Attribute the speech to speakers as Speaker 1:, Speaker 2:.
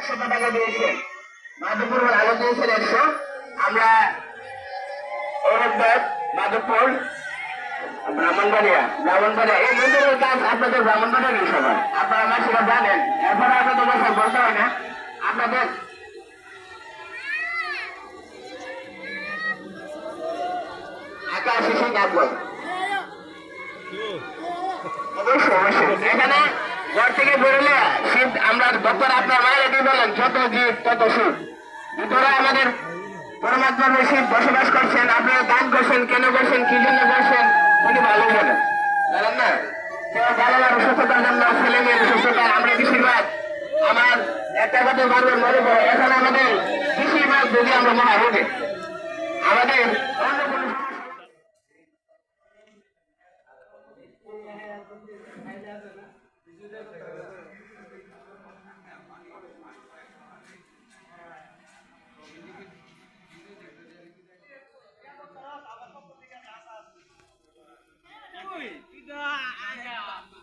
Speaker 1: একশো টাকা দিয়েছেন মাধবপুর আলো দিয়েছেন একশো আমরা ঔরঙ্গাবাদ মাধবপুর ব্রাহ্মণবাড়িয়া। ব্রাহ্মণবাড়িয়া। এই মন্দিরের কাজ আপনাদের ব্রাহ্মণবাড়িয়ারই সবার আপনারা আমার সেটা জানেন। এরপরে আপনাদের বছর বলতে হয় না। আপনাদের আকাশ এসে ডাকবো অবশ্যই অবশ্যই। এখানে ঘর থেকে বেরোলে শীত আমাদের বক্তরা আপনার মায়ের বলেন, যত গীত তত সুখ। ভিতরে আমাদের পরমাত্মা বেশি বসবাস করছেন, আপনারা দান করছেন কেন করছেন কি জন্য করছেন উনি ভালো বলেন জানেন না? আমার মনে আমাদের বেশিরভাগ যদি আমরা করি আমাদের অন্য সমস্যা 啊！哎呀！